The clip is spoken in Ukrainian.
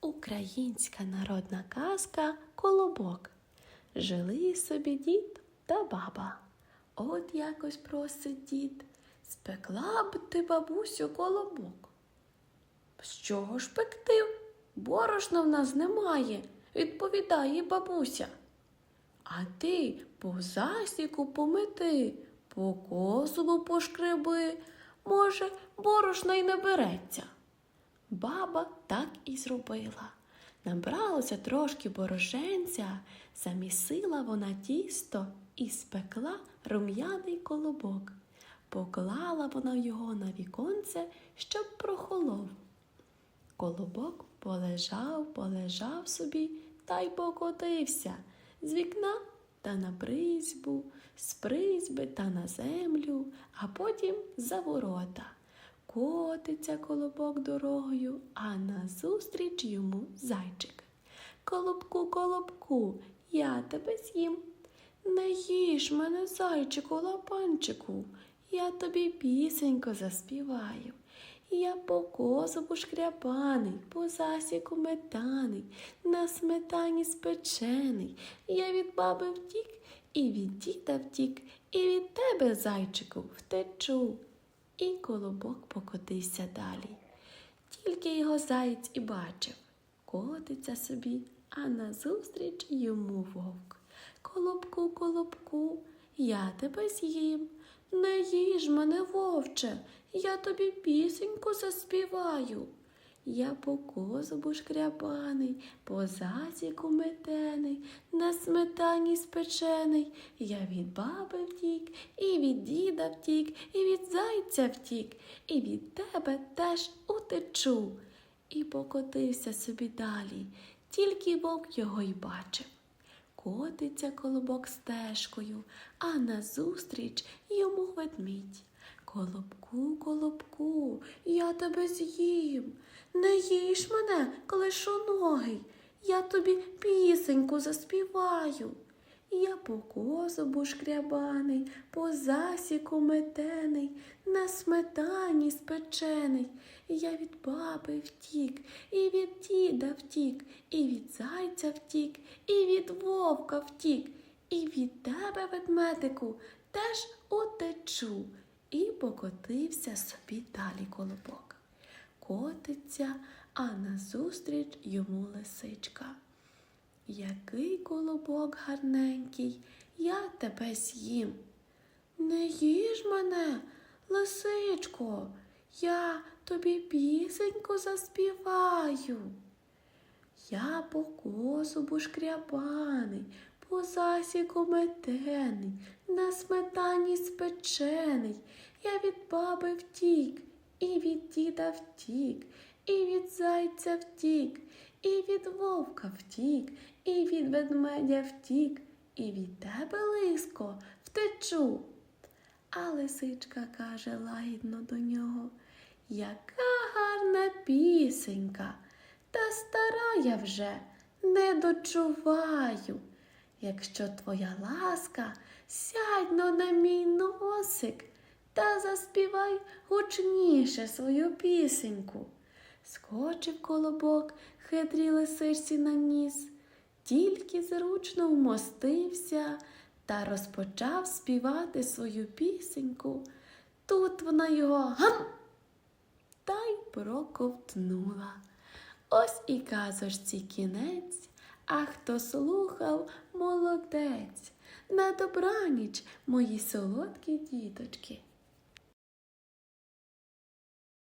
Українська народна казка Колобок. Жили собі дід та баба. От якось просить дід, спекла б ти, бабусю, колобок. З чого ж пекти? Борошна в нас немає, відповідає бабуся. А ти по засіку помети, по козлу пошкреби, може, борошна й не береться. Баба так і зробила. Набралося трошки борошенця, замісила вона тісто і спекла рум'яний колобок. Поклала вона його на віконце, щоб прохолов. Колобок полежав, полежав собі та й покотився з вікна та на призьбу, з призьби та на землю, а потім за ворота. Котиться колобок дорогою, а назустріч йому зайчик. Колобку, колобку, я тебе з'їм. Не їж мене, зайчику, лапанчику, я тобі пісенько заспіваю. Я по козубу шкрябаний, по засіку метаний, на сметані спечений. Я від баби втік, і від діда втік, і від тебе, зайчику, втечу. І колобок покотився далі. Тільки його заєць і бачив. Котиться собі, а назустріч йому вовк. Колобку, колобку, я тебе з'їм. Не їж мене, вовче, я тобі пісеньку заспіваю. Я по козубу шкрябаний, по засіку метений, на сметані спечений. Я від баби втік, і від діда втік, і від зайця втік, і від тебе теж утечу. І покотився собі далі, тільки вовк його й бачив. Котиться колобок стежкою, а назустріч йому ведмідь. Колобку, колобку, я тебе з'їм. Не їж мене, клишоногий, я тобі пісеньку заспіваю. Я по козубу шкрябаний, по засіку метений, на сметані спечений. Я від баби втік, і від діда втік, і від зайця втік, і від вовка втік, і від тебе, ведмедику, теж утечу. І покотився собі далі колобок. Котиться, а назустріч йому лисичка. Який колобок гарненький, я тебе з'їм. Не їж мене, лисичко, я тобі пісеньку заспіваю. Я по козубу шкрябаний, по засіку метений, на сметані спечений. Я від баби втік, і від діда втік, і від зайця втік, і від вовка втік, і від ведмедя втік, і від тебе, лиско, втечу. А лисичка каже лагідно до нього, яка гарна пісенька, та стара я вже не дочуваю. Якщо твоя ласка, сядь но на мій носик та заспівай гучніше свою пісеньку. Скочив колобок хитрій лисичці на ніс, тільки зручно вмостився та розпочав співати свою пісеньку. Тут вона його гам та й проковтнула. Ось і казочці кінець, а хто слухав, молодець. На добраніч, мої солодкі діточки.